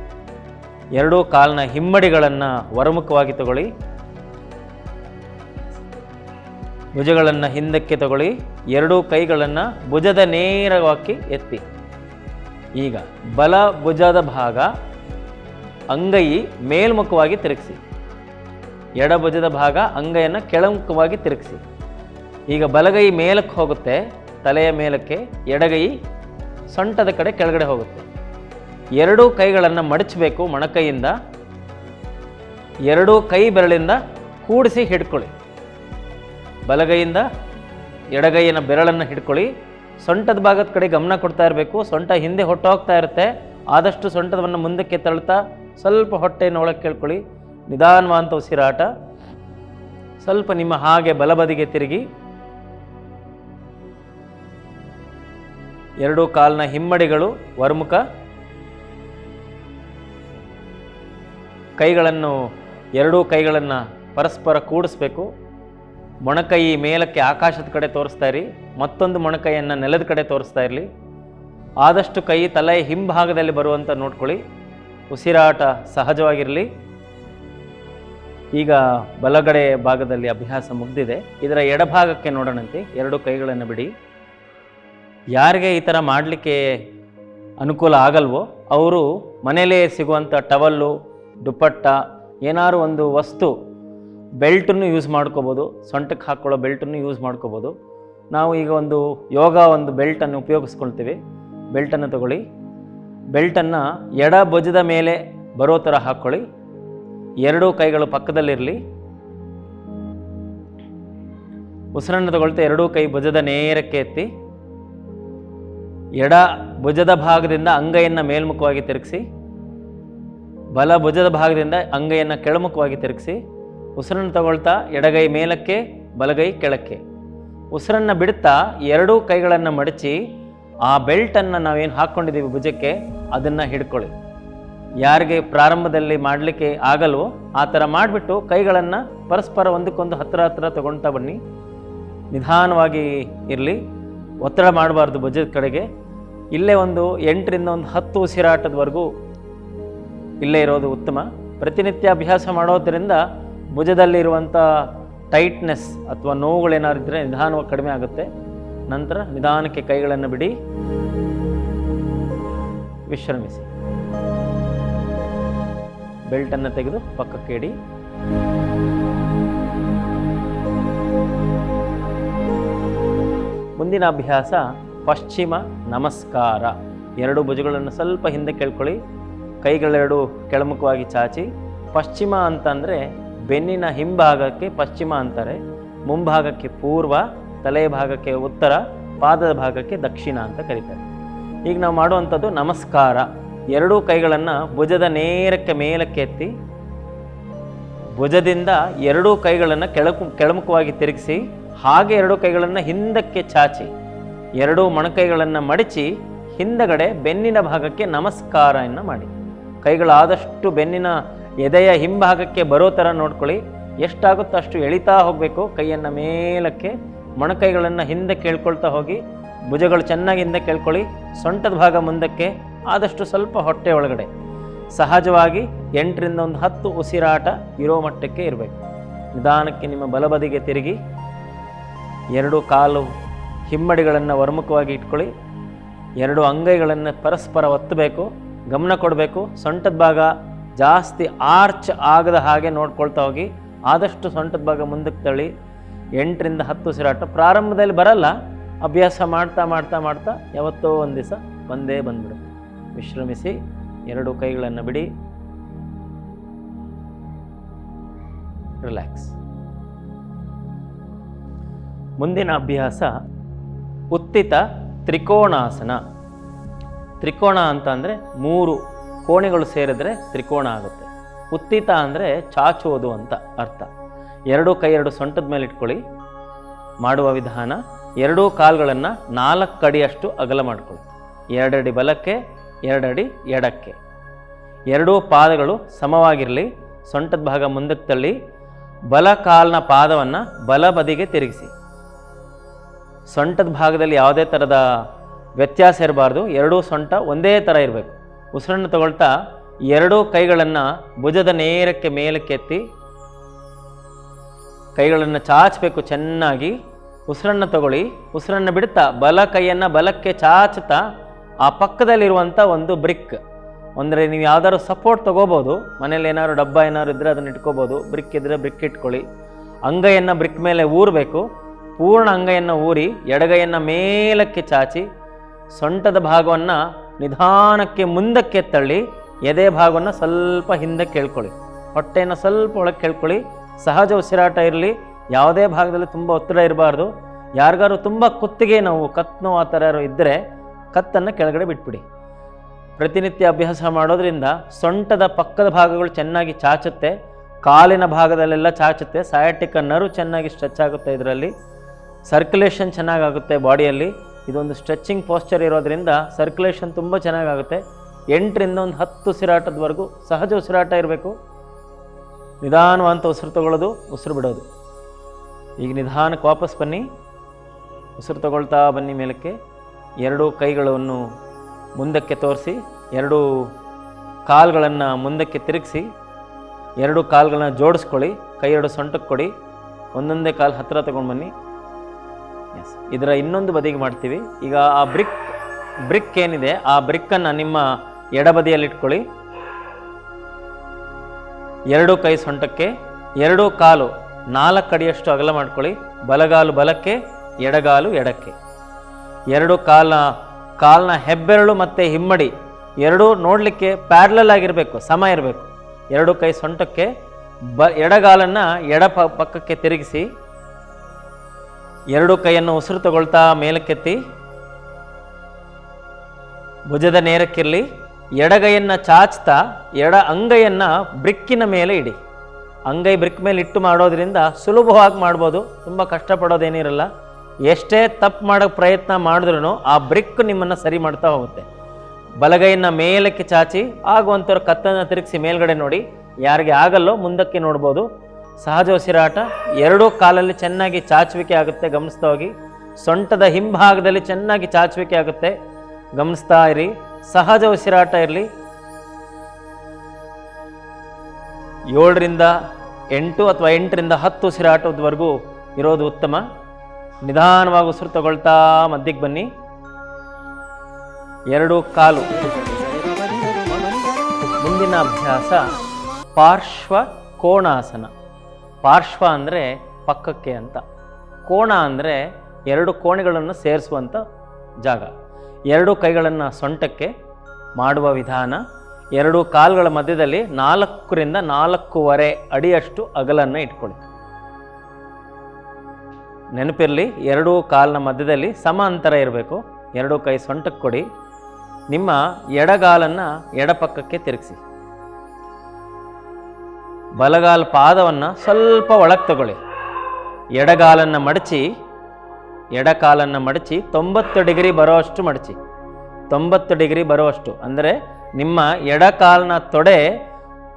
ಎರಡೂ ಕಾಲಿನ ಹಿಮ್ಮಡಿಗಳನ್ನು ಹೊರಮುಖವಾಗಿ ತಗೊಳ್ಳಿ. ಭುಜಗಳನ್ನು ಹಿಂದಕ್ಕೆ ತಗೊಳ್ಳಿ. ಎರಡೂ ಕೈಗಳನ್ನು ಭುಜದ ನೇರವಾಗಿ ಎತ್ತಿ. ಈಗ ಬಲ ಭುಜದ ಭಾಗ ಅಂಗೈ ಮೇಲ್ಮುಖವಾಗಿ ತಿರುಗಿಸಿ. ಎಡಭುಜದ ಭಾಗ ಅಂಗೈಯನ್ನು ಕೆಳಮುಖವಾಗಿ ತಿರುಗಿಸಿ. ಈಗ ಬಲಗೈ ಮೇಲಕ್ಕೆ ಹೋಗುತ್ತೆ, ತಲೆಯ ಮೇಲಕ್ಕೆ, ಎಡಗೈ ಸೊಂಟದ ಕಡೆ ಕೆಳಗಡೆ ಹೋಗುತ್ತೆ. ಎರಡೂ ಕೈಗಳನ್ನು ಮಡಚಬೇಕು ಮೊಣಕೈಯಿಂದ. ಎರಡೂ ಕೈ ಬೆರಳಿಂದ ಕೂಡಿಸಿ ಹಿಡ್ಕೊಳ್ಳಿ. ಬಲಗೈಯಿಂದ ಎಡಗೈಯಿನ ಬೆರಳನ್ನು ಹಿಡ್ಕೊಳ್ಳಿ. ಸೊಂಟದ ಭಾಗದ ಕಡೆ ಗಮನ ಕೊಡ್ತಾ ಇರಬೇಕು. ಸೊಂಟ ಹಿಂದೆ ಹೊಟ್ಟೋಗ್ತಾ ಇರುತ್ತೆ. ಆದಷ್ಟು ಸೊಂಟದವನ್ನು ಮುಂದಕ್ಕೆ ತಳ್ತಾ ಸ್ವಲ್ಪ ಹೊಟ್ಟೆಯನ್ನು ಒಳಗೆ ಕೇಳ್ಕೊಳ್ಳಿ ನಿಧಾನವಾದಂಥ ಉಸಿರಾಟ. ಸ್ವಲ್ಪ ನಿಮ್ಮ ಹಾಗೆ ಬಲಬದಿಗೆ ತಿರುಗಿ. ಎರಡೂ ಕಾಲಿನ ಹಿಮ್ಮಡಿಗಳು, ವರ್ಮುಖ. ಕೈಗಳನ್ನು, ಎರಡೂ ಕೈಗಳನ್ನು ಪರಸ್ಪರ ಕೂಡಿಸ್ಬೇಕು. ಮೊಣಕೈ ಮೇಲಕ್ಕೆ ಆಕಾಶದ ಕಡೆ ತೋರಿಸ್ತಾ ಇರಿ. ಮತ್ತೊಂದು ಮೊಣಕೈಯನ್ನು ನೆಲದ ಕಡೆ ತೋರಿಸ್ತಾ ಇರಲಿ. ಆದಷ್ಟು ಕೈ ತಲೆಯ ಹಿಂಭಾಗದಲ್ಲಿ ಬರುವಂತ ನೋಡ್ಕೊಳ್ಳಿ. ಉಸಿರಾಟ ಸಹಜವಾಗಿರಲಿ. ಈಗ ಬಲಗಡೆ ಭಾಗದಲ್ಲಿ ಅಭ್ಯಾಸ ಮುಗ್ದಿದೆ. ಇದರ ಎಡಭಾಗಕ್ಕೆ ನೋಡೋಣಂತೆ. ಎರಡು ಕೈಗಳನ್ನು ಬಿಡಿ. ಯಾರಿಗೆ ಈ ಥರ ಮಾಡಲಿಕ್ಕೆ ಅನುಕೂಲ ಆಗಲ್ವೋ, ಅವರು ಮನೆಯಲ್ಲೇ ಸಿಗುವಂಥ ಟವಲ್ಲು, ದುಪ್ಪಟ್ಟ ಏನಾದ್ರು ಒಂದು ವಸ್ತು ಬೆಲ್ಟನ್ನು ಯೂಸ್ ಮಾಡ್ಕೋಬೋದು. ಸೊಂಟಕ್ಕೆ ಹಾಕ್ಕೊಳ್ಳೋ ಬೆಲ್ಟನ್ನು ಯೂಸ್ ಮಾಡ್ಕೋಬೋದು. ನಾವು ಈಗ ಒಂದು ಯೋಗ ಒಂದು ಬೆಲ್ಟನ್ನು ಉಪಯೋಗಿಸ್ಕೊಳ್ತೀವಿ. ಬೆಲ್ಟನ್ನು ತಗೊಳ್ಳಿ. ಬೆಲ್ಟನ್ನು ಎಡ ಭುಜದ ಮೇಲೆ ಬರೋ ಥರ ಹಾಕ್ಕೊಳ್ಳಿ. ಎರಡೂ ಕೈಗಳು ಪಕ್ಕದಲ್ಲಿರಲಿ. ಉಸಿರನ್ನು ತಗೊಳ್ತಾ ಎರಡೂ ಕೈ ಭುಜದ ನೇರಕ್ಕೆ ಎತ್ತಿ. ಎಡ ಭುಜದ ಭಾಗದಿಂದ ಅಂಗೈಯನ್ನು ಮೇಲ್ಮುಖವಾಗಿ ತಿರುಗಿಸಿ. ಬಲ ಭುಜದ ಭಾಗದಿಂದ ಅಂಗೈಯನ್ನು ಕೆಳಮುಖವಾಗಿ ತಿರುಗಿಸಿ. ಉಸಿರನ್ನು ತಗೊಳ್ತಾ ಎಡಗೈ ಮೇಲಕ್ಕೆ, ಬಲಗೈ ಕೆಳಕ್ಕೆ. ಉಸಿರನ್ನು ಬಿಡುತ್ತಾ ಎರಡೂ ಕೈಗಳನ್ನು ಮಡಚಿ ಆ ಬೆಲ್ಟನ್ನು ನಾವೇನು ಹಾಕ್ಕೊಂಡಿದ್ದೀವಿ ಭುಜಕ್ಕೆ, ಅದನ್ನು ಹಿಡ್ಕೊಳ್ಳಿ. ಯಾರಿಗೆ ಪ್ರಾರಂಭದಲ್ಲಿ ಮಾಡಲಿಕ್ಕೆ ಆಗಲ್ವೋ ಆ ಥರ ಮಾಡಿಬಿಟ್ಟು ಕೈಗಳನ್ನು ಪರಸ್ಪರ ಒಂದಕ್ಕೊಂದು ಹತ್ತಿರ ಹತ್ತಿರ ತಗೊಳ್ತಾ ಬನ್ನಿ. ನಿಧಾನವಾಗಿ ಇರಲಿ. ಒತ್ತಡ ಮಾಡಬಾರ್ದು ಭುಜದ ಕಡೆಗೆ. ಇಲ್ಲೇ ಒಂದು ಎಂಟರಿಂದ ಒಂದು ಹತ್ತು ಉಸಿರಾಟದವರೆಗೂ ಇಲ್ಲೇ ಇರೋದು ಉತ್ತಮ. ಪ್ರತಿನಿತ್ಯ ಅಭ್ಯಾಸ ಮಾಡೋದರಿಂದ ಭುಜದಲ್ಲಿರುವಂಥ ಟೈಟ್ನೆಸ್ ಅಥವಾ ನೋವುಗಳೇನಾದ್ರು ಇದ್ದರೆ ನಿಧಾನವಾಗಿ ಕಡಿಮೆ ಆಗುತ್ತೆ. ನಂತರ ನಿಧಾನಕ್ಕೆ ಕೈಗಳನ್ನು ಬಿಡಿ. ವಿಶ್ರಮಿಸಿ. ಬೆಲ್ಟನ್ನು ತೆಗೆದು ಪಕ್ಕಕ್ಕೆ ಇಡಿ. ಮುಂದಿನ ಅಭ್ಯಾಸ ಪಶ್ಚಿಮ ನಮಸ್ಕಾರ. ಎರಡು ಭುಜಗಳನ್ನು ಸ್ವಲ್ಪ ಹಿಂದೆ ಕೇಳ್ಕೊಳ್ಳಿ. ಕೈಗಳೆರಡು ಕೆಳಮುಖವಾಗಿ ಚಾಚಿ. ಪಶ್ಚಿಮ ಅಂತಂದರೆ ಬೆನ್ನಿನ ಹಿಂಭಾಗಕ್ಕೆ ಪಶ್ಚಿಮ ಅಂತಾರೆ, ಮುಂಭಾಗಕ್ಕೆ ಪೂರ್ವ, ತಲೆಯ ಭಾಗಕ್ಕೆ ಉತ್ತರ, ಪಾದದ ಭಾಗಕ್ಕೆ ದಕ್ಷಿಣ ಅಂತ ಕರೀತಾರೆ. ಈಗ ನಾವು ಮಾಡುವಂಥದ್ದು ನಮಸ್ಕಾರ. ಎರಡೂ ಕೈಗಳನ್ನು ಭುಜದ ನೇರಕ್ಕೆ ಮೇಲಕ್ಕೆ ಎತ್ತಿ, ಭುಜದಿಂದ ಎರಡೂ ಕೈಗಳನ್ನು ಕೆಳಕು, ಕೆಳಮುಖವಾಗಿ ತಿರುಗಿಸಿ, ಹಾಗೆ ಎರಡೂ ಕೈಗಳನ್ನು ಹಿಂದಕ್ಕೆ ಚಾಚಿ, ಎರಡೂ ಮೊಣಕೈಗಳನ್ನು ಮಡಚಿ, ಹಿಂದಗಡೆ ಬೆನ್ನಿನ ಭಾಗಕ್ಕೆ ನಮಸ್ಕಾರವನ್ನು ಮಾಡಿ. ಕೈಗಳಾದಷ್ಟು ಬೆನ್ನಿನ ಎದೆಯ ಹಿಂಭಾಗಕ್ಕೆ ಬರೋ ಥರ ನೋಡ್ಕೊಳ್ಳಿ. ಎಷ್ಟಾಗುತ್ತೋ ಅಷ್ಟು ಎಳಿತಾ ಹೋಗಬೇಕು. ಕೈಯನ್ನು ಮೇಲಕ್ಕೆ, ಮೊಣಕೈಗಳನ್ನು ಹಿಂದೆ ಕೇಳ್ಕೊಳ್ತಾ ಹೋಗಿ, ಭುಜಗಳು ಚೆನ್ನಾಗಿ ಹಿಂದೆ ಕೇಳ್ಕೊಳ್ಳಿ. ಸೊಂಟದ ಭಾಗ ಮುಂದಕ್ಕೆ, ಆದಷ್ಟು ಸ್ವಲ್ಪ ಹೊಟ್ಟೆ ಒಳಗಡೆ. ಸಹಜವಾಗಿ ಎಂಟರಿಂದ ಒಂದು ಹತ್ತು ಉಸಿರಾಟ ಇರೋ ಮಟ್ಟಕ್ಕೆ ಇರಬೇಕು. ನಿಧಾನಕ್ಕೆ ನಿಮ್ಮ ಬಲಬದಿಗೆ ತಿರುಗಿ, ಎರಡು ಕಾಲು ಹಿಮ್ಮಡಿಗಳನ್ನು ವರ್ಮುಖವಾಗಿ ಇಟ್ಕೊಳ್ಳಿ. ಎರಡು ಅಂಗೈಗಳನ್ನು ಪರಸ್ಪರ ಒತ್ತಬೇಕು, ಗಮನ ಕೊಡಬೇಕು. ಸೊಂಟದ ಭಾಗ ಜಾಸ್ತಿ ಆರ್ಚ್ ಆಗದ ಹಾಗೆ ನೋಡ್ಕೊಳ್ತಾ ಹೋಗಿ ಆದಷ್ಟು ಸೊಂಟದ ಭಾಗ ಮುಂದಕ್ಕೆ ತಳ್ಳಿ ಎಂಟರಿಂದ ಹತ್ತು ಉಸಿರಾಟ ಪ್ರಾರಂಭದಲ್ಲಿ ಬರಲ್ಲ. ಅಭ್ಯಾಸ ಮಾಡ್ತಾ ಮಾಡ್ತಾ ಮಾಡ್ತಾ ಯಾವತ್ತೋ ಒಂದು ದಿವಸ ಬಂದೇ ಬಂದ್ಬಿಡುತ್ತೆ. ವಿಶ್ರಮಿಸಿ ಎರಡು ಕೈಗಳನ್ನು ಬಿಡಿ. ರಿಲ್ಯಾಕ್ಸ್. ಮುಂದಿನ ಅಭ್ಯಾಸ ಉತ್ತಿತ ತ್ರಿಕೋಣಾಸನ. ತ್ರಿಕೋಣ ಅಂತ ಅಂದರೆ ಮೂರು ಕೋಣೆಗಳು ಸೇರಿದ್ರೆ ತ್ರಿಕೋಣ ಆಗುತ್ತೆ. ಉತ್ತೀತ ಅಂದರೆ ಚಾಚೋದು ಅಂತ ಅರ್ಥ. ಎರಡೂ ಕೈ ಎರಡು ಸೊಂಟದ ಮೇಲೆ ಇಟ್ಕೊಳ್ಳಿ. ಮಾಡುವ ವಿಧಾನ, ಎರಡೂ ಕಾಲುಗಳನ್ನು ನಾಲ್ಕು ಅಡಿಯಷ್ಟು ಅಗಲ ಮಾಡಿಕೊಳ್ಳಿ. ಎರಡಡಿ ಬಲಕ್ಕೆ, ಎರಡಡಿ ಎಡಕ್ಕೆ. ಎರಡೂ ಪಾದಗಳು ಸಮವಾಗಿರಲಿ, ಸೊಂಟದ ಭಾಗ ಮುಂದಕ್ಕೆ ತಳ್ಳಿ, ಬಲ ಕಾಲಿನ ಪಾದವನ್ನು ಬಲ ಬದಿಗೆ ತಿರುಗಿಸಿ. ಸೊಂಟದ ಭಾಗದಲ್ಲಿ ಯಾವುದೇ ಥರದ ವ್ಯತ್ಯಾಸ ಇರಬಾರ್ದು, ಎರಡೂ ಸೊಂಟ ಒಂದೇ ಥರ ಇರಬೇಕು. ಉಸಿರನ್ನು ತಗೊಳ್ತಾ ಎರಡೂ ಕೈಗಳನ್ನು ಭುಜದ ನೇರಕ್ಕೆ ಮೇಲಕ್ಕೆ ಎತ್ತಿ ಕೈಗಳನ್ನು ಚಾಚಬೇಕು ಚೆನ್ನಾಗಿ. ಉಸಿರನ್ನು ತಗೊಳ್ಳಿ. ಉಸಿರನ್ನು ಬಿಡ್ತಾ ಬಲ ಕೈಯನ್ನು ಬಲಕ್ಕೆ ಚಾಚುತ್ತಾ ಆ ಪಕ್ಕದಲ್ಲಿರುವಂಥ ಒಂದು ಬ್ರಿಕ್. ಅಂದರೆ ನೀವು ಯಾವ್ದಾದ್ರು ಸಪೋರ್ಟ್ ತೊಗೋಬೋದು. ಮನೇಲಿ ಏನಾದ್ರು ಡಬ್ಬ ಏನಾದ್ರು ಇದ್ದರೆ ಅದನ್ನು ಇಟ್ಕೋಬೋದು. ಬ್ರಿಕ್ ಇದ್ದರೆ ಬ್ರಿಕ್ ಇಟ್ಕೊಳ್ಳಿ. ಅಂಗೈಯನ್ನು ಬ್ರಿಕ್ ಮೇಲೆ ಊರಬೇಕು. ಪೂರ್ಣ ಅಂಗೈಯನ್ನು ಊರಿ ಎಡಗೈಯನ್ನು ಮೇಲಕ್ಕೆ ಚಾಚಿ ಸೊಂಟದ ಭಾಗವನ್ನು ನಿಧಾನಕ್ಕೆ ಮುಂದಕ್ಕೆ ತಳ್ಳಿ, ಎದೆ ಭಾಗವನ್ನು ಸ್ವಲ್ಪ ಹಿಂದೆ ಕೇಳ್ಕೊಳ್ಳಿ. ಹೊಟ್ಟೆಯನ್ನು ಸ್ವಲ್ಪ ಒಳಗೆ ಕೇಳ್ಕೊಳ್ಳಿ. ಸಹಜ ಉಸಿರಾಟ ಇರಲಿ, ಯಾವುದೇ ಭಾಗದಲ್ಲಿ ತುಂಬ ಒತ್ತಡ ಇರಬಾರ್ದು. ಯಾರಿಗಾರು ತುಂಬ ಕುತ್ತಿಗೆ ನೋವು ಕತ್ತು ಆ ಥರ ಇದ್ದರೆ ಕತ್ತನ್ನು ಕೆಳಗಡೆ ಬಿಟ್ಬಿಡಿ. ಪ್ರತಿನಿತ್ಯ ಅಭ್ಯಾಸ ಮಾಡೋದ್ರಿಂದ ಸೊಂಟದ ಪಕ್ಕದ ಭಾಗಗಳು ಚೆನ್ನಾಗಿ ಚಾಚುತ್ತೆ, ಕಾಲಿನ ಭಾಗದಲ್ಲೆಲ್ಲ ಚಾಚುತ್ತೆ ಸಯಾಟಿಕ ನರು ಚೆನ್ನಾಗಿ ಸ್ಟ್ರೆಚ್ ಆಗುತ್ತೆ ಇದರಲ್ಲಿ. ಸರ್ಕ್ಯುಲೇಷನ್ ಚೆನ್ನಾಗಾಗುತ್ತೆ ಬಾಡಿಯಲ್ಲಿ ಇದೊಂದು ಸ್ಟ್ರೆಚಿಂಗ್ ಪೋಸ್ಚರ್ ಇರೋದ್ರಿಂದ ಸರ್ಕ್ಯುಲೇಷನ್ ತುಂಬ ಚೆನ್ನಾಗಾಗುತ್ತೆ. ಎಂಟರಿಂದ ಒಂದು ಹತ್ತು ಉಸಿರಾಟದವರೆಗೂ ಸಹಜ ಉಸಿರಾಟ ಇರಬೇಕು. ನಿಧಾನವಂತ ಉಸಿರು ತಗೊಳ್ಳೋದು, ಉಸಿರು ಬಿಡೋದು. ಈಗ ನಿಧಾನಕ್ಕೆ ವಾಪಸ್ ಬನ್ನಿ. ಉಸಿರು ತಗೊಳ್ತಾ ಬನ್ನಿ ಮೇಲಕ್ಕೆ. ಎರಡೂ ಕೈಗಳನ್ನು ಮುಂದಕ್ಕೆ ತೋರಿಸಿ, ಎರಡು ಕಾಲುಗಳನ್ನು ಮುಂದಕ್ಕೆ ತಿರುಗಿಸಿ, ಎರಡು ಕಾಲುಗಳನ್ನ ಜೋಡಿಸ್ಕೊಳ್ಳಿ, ಕೈ ಎರಡು ಸೊಂಟಕ್ಕೆ ಕೊಡಿ. ಒಂದೊಂದೇ ಕಾಲು ಹತ್ತಿರ ತಗೊಂಡು ಬನ್ನಿ. ಇದರ ಇನ್ನೊಂದು ಬದಿಗೆ ಮಾಡ್ತೀವಿ. ಈಗ ಆ ಬ್ರಿಕ್ ಬ್ರಿಕ್ ಏನಿದೆ, ಆ ಬ್ರಿಕ್ಕನ್ನು ನಿಮ್ಮ ಎಡಬದಿಯಲ್ಲಿ ಇಟ್ಕೊಳ್ಳಿ ಎರಡು ಕೈ ಸೊಂಟಕ್ಕೆ, ಎರಡು ಕಾಲು ನಾಲ್ಕು ಅಡಿಯಷ್ಟು ಅಗಲ ಮಾಡ್ಕೊಳ್ಳಿ. ಬಲಗಾಲು ಬಲಕ್ಕೆ, ಎಡಗಾಲು ಎಡಕ್ಕೆ. ಎರಡು ಕಾಲ ಕಾಲ್ನ ಹೆಬ್ಬೆರಳು ಮತ್ತು ಹಿಮ್ಮಡಿ ಎರಡೂ ನೋಡಲಿಕ್ಕೆ ಪ್ಯಾರ್ಲಲ್ ಆಗಿರಬೇಕು, ಸಮ ಇರಬೇಕು. ಎರಡು ಕೈ ಸೊಂಟಕ್ಕೆ, ಬ, ಎಡಗಾಲನ್ನು ಎಡ ಪಕ್ಕಕ್ಕೆ ತಿರುಗಿಸಿ ಎರಡು ಕೈಯನ್ನು ಉಸಿರು ತಗೊಳ್ತಾ ಮೇಲಕ್ಕೆತ್ತಿ, ಭುಜದ ನೇರಕ್ಕಿರಲಿ ಎಡಗೈಯನ್ನು ಚಾಚ್ತಾ, ಎಡ ಅಂಗೈಯನ್ನು ಬ್ರಿಕ್ಕಿನ ಮೇಲೆ ಇಡಿ. ಅಂಗೈ ಬ್ರಿಕ್ ಮೇಲೆ ಇಟ್ಟು ಮಾಡೋದ್ರಿಂದ ಸುಲಭವಾಗಿ ಮಾಡ್ಬೋದು, ತುಂಬ ಕಷ್ಟಪಡೋದೇನಿರಲ್ಲ. ಎಷ್ಟೇ ತಪ್ಪು ಮಾಡೋಕ್ಕೆ ಪ್ರಯತ್ನ ಮಾಡಿದ್ರೂ ಆ ಬ್ರಿಕ್ ನಿಮ್ಮನ್ನು ಸರಿ ಮಾಡ್ತಾ ಹೋಗುತ್ತೆ. ಬಲಗೈಯನ್ನು ಮೇಲಕ್ಕೆ ಚಾಚಿ, ಆಗುವಂಥವ್ರು ಕತ್ತನ್ನು ತಿರುಗಿಸಿ ಮೇಲ್ಗಡೆ ನೋಡಿ, ಯಾರಿಗೆ ಆಗಲ್ಲೋ ಮುಂದಕ್ಕೆ ನೋಡ್ಬೋದು. ಸಹಜ ಉಸಿರಾಟ, ಎರಡೂ ಕಾಲಲ್ಲಿ ಚೆನ್ನಾಗಿ ಚಾಚುವಿಕೆ ಆಗುತ್ತೆ, ಗಮನಿಸ್ತಾ ಹೋಗಿ. ಸೊಂಟದ ಹಿಂಭಾಗದಲ್ಲಿ ಚೆನ್ನಾಗಿ ಚಾಚುವಿಕೆ ಆಗುತ್ತೆ, ಗಮನಿಸ್ತಾ ಇರಿ. ಸಹಜ ಉಸಿರಾಟ ಇರಲಿ. ಏಳರಿಂದ ಎಂಟು ಅಥವಾ ಎಂಟರಿಂದ ಹತ್ತು ಉಸಿರಾಟದವರೆಗೂ ಇರೋದು ಉತ್ತಮ. ನಿಧಾನವಾಗಿ ಉಸಿರು ತಗೊಳ್ತಾ ಮಧ್ಯಕ್ಕೆ ಬನ್ನಿ. ಎರಡು ಕಾಲು. ಮುಂದಿನ ಅಭ್ಯಾಸ ಪಾರ್ಶ್ವ ಕೋಣಾಸನ. ಪಾರ್ಶ್ವ ಅಂದರೆ ಪಕ್ಕಕ್ಕೆ ಅಂತ. ಕೋಣ ಅಂದರೆ ಎರಡು ಕೋಣೆಗಳನ್ನು ಸೇರಿಸುವಂಥ ಜಾಗ. ಎರಡು ಕೈಗಳನ್ನು ಸೊಂಟಕ್ಕೆ ಮಾಡುವ ವಿಧಾನ, ಎರಡು ಕಾಲುಗಳ ಮಧ್ಯದಲ್ಲಿ ನಾಲ್ಕರಿಂದ ನಾಲ್ಕೂವರೆ ಅಡಿಯಷ್ಟು ಅಗಲನ್ನು ಇಟ್ಕೊಳ್ಳಿ. ನೆನಪಿರಲಿ, ಎರಡೂ ಕಾಲಿನ ಮಧ್ಯದಲ್ಲಿ ಸಮ ಅಂತರ ಇರಬೇಕು. ಎರಡೂ ಕೈ ಸೊಂಟಕ್ಕೆ ಕೊಡಿ. ನಿಮ್ಮ ಎಡಗಾಲನ್ನು ಎಡಪಕ್ಕಕ್ಕೆ ತಿರುಗಿಸಿ. ಬಲಗಾಲ ಪಾದವನ್ನು ಸ್ವಲ್ಪ ಒಳಗೆ ತಗೊಳ್ಳಿ. ಎಡಗಾಲನ್ನು ಮಡಚಿ, ಎಡಕಾಲನ್ನು ಮಡಚಿ ತೊಂಬತ್ತು ಡಿಗ್ರಿ ಬರೋವಷ್ಟು ಮಡಚಿ. ತೊಂಬತ್ತು ಡಿಗ್ರಿ ಬರುವಷ್ಟು. ಅಂದರೆ ನಿಮ್ಮ ಎಡಕಾಲಿನ ತೊಡೆ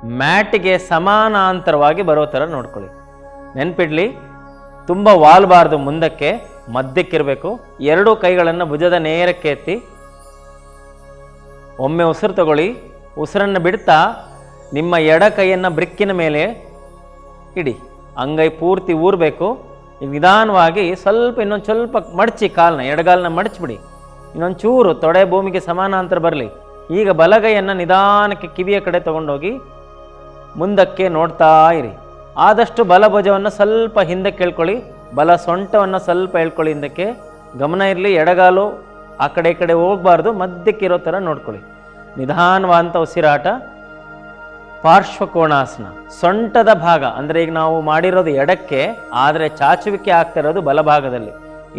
ಮ್ಯಾಟಿಗೆ ಸಮಾನಾಂತರವಾಗಿ ಬರೋ ಥರ ನೋಡ್ಕೊಳ್ಳಿ. ನೆನ್ಪಿಡ್ಲಿ, ತುಂಬ ವಾಲ್ಬಾರ್ದು ಮುಂದಕ್ಕೆ, ಮಧ್ಯಕ್ಕಿರಬೇಕು. ಎರಡೂ ಕೈಗಳನ್ನು ಭುಜದ ನೇರಕ್ಕೆ ಎತ್ತಿ. ಒಮ್ಮೆ ಉಸಿರು ತಗೊಳ್ಳಿ. ಉಸಿರನ್ನು ಬಿಡ್ತಾ ನಿಮ್ಮ ಎಡ ಕೈಯನ್ನು ಬ್ರಿಕ್ಕಿನ ಮೇಲೆ ಇಡಿ. ಅಂಗೈ ಪೂರ್ತಿ ಊರಬೇಕು. ನಿಧಾನವಾಗಿ ಸ್ವಲ್ಪ ಇನ್ನೊಂದು ಸ್ವಲ್ಪ ಮಡಚಿ ಕಾಲನ್ನ ಎಡಗಾಲನ್ನ ಮಡಚಿಬಿಡಿ. ಇನ್ನೊಂದು ಚೂರು ತೊಡೆ ಭೂಮಿಗೆ ಸಮಾನಾಂತರ ಬರಲಿ. ಈಗ ಬಲಗೈಯನ್ನು ನಿಧಾನಕ್ಕೆ ಕಿವಿಯ ಕಡೆ ತಗೊಂಡೋಗಿ ಮುಂದಕ್ಕೆ ನೋಡ್ತಾ ಇರಿ. ಆದಷ್ಟು ಬಲ ಭುಜವನ್ನು ಸ್ವಲ್ಪ ಹಿಂದಕ್ಕೆ ಕೇಳ್ಕೊಳ್ಳಿ. ಬಲ ಸೊಂಟವನ್ನು ಸ್ವಲ್ಪ ಹೇಳ್ಕೊಳ್ಳಿ ಹಿಂದಕ್ಕೆ. ಗಮನ ಇರಲಿ, ಎಡಗಾಲು ಆ ಕಡೆ ಈ ಕಡೆ ಹೋಗಬಾರ್ದು ಮಧ್ಯಕ್ಕಿರೋ ಥರ ನೋಡ್ಕೊಳ್ಳಿ. ನಿಧಾನವಾದಂಥ ಉಸಿರಾಟ. ಪಾರ್ಶ್ವಕೋಣಾಸನ, ಸೊಂಟದ ಭಾಗ, ಅಂದರೆ ಈಗ ನಾವು ಮಾಡಿರೋದು ಎಡಕ್ಕೆ, ಆದರೆ ಚಾಚುವಿಕೆ ಆಗ್ತಾ ಇರೋದು ಬಲಭಾಗದಲ್ಲಿ.